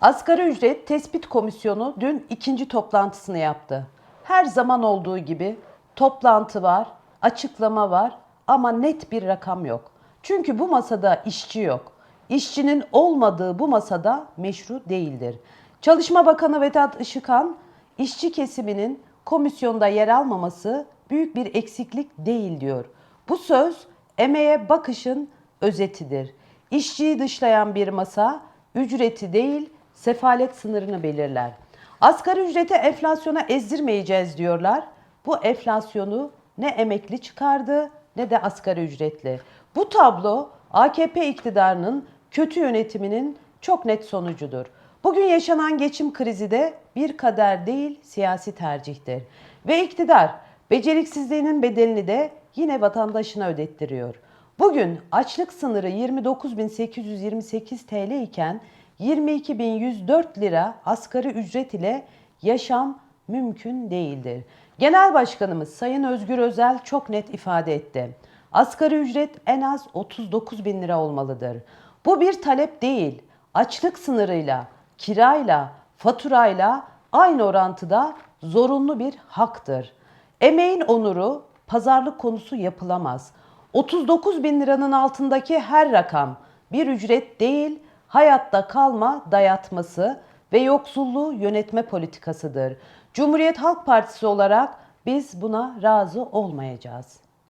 Asgari ücret tespit komisyonu dün ikinci toplantısını yaptı. Her zaman olduğu gibi toplantı var, açıklama var ama net bir rakam yok. Çünkü bu masada işçi yok. İşçinin olmadığı bu masada meşru değildir. Çalışma Bakanı Vedat Işıkhan, işçi kesiminin komisyonda yer almaması büyük bir eksiklik değil diyor. Bu söz emeğe bakışın özetidir. İşçiyi dışlayan bir masa ücreti değil sefalet sınırını belirler. Asgari ücreti enflasyona ezdirmeyeceğiz diyorlar. Bu enflasyonu ne emekli çıkardı ne de asgari ücretli. Bu tablo AKP iktidarının kötü yönetiminin çok net sonucudur. Bugün yaşanan geçim krizi de bir kader değil siyasi tercihtir. Ve iktidar beceriksizliğinin bedelini de yine vatandaşına ödettiriyor. Bugün açlık sınırı 29.828 TL iken 22.104 lira asgari ücret ile yaşam mümkün değildir. Genel Başkanımız Sayın Özgür Özel çok net ifade etti. Asgari ücret en az 39 bin lira olmalıdır. Bu bir talep değil. Açlık sınırıyla, kirayla, faturayla aynı orantıda zorunlu bir haktır. Emeğin onuru pazarlık konusu yapılamaz. 39 bin liranın altındaki her rakam bir ücret değil, hayatta kalma dayatması ve yoksulluğu yönetme politikasıdır. Cumhuriyet Halk Partisi olarak biz buna razı olmayacağız.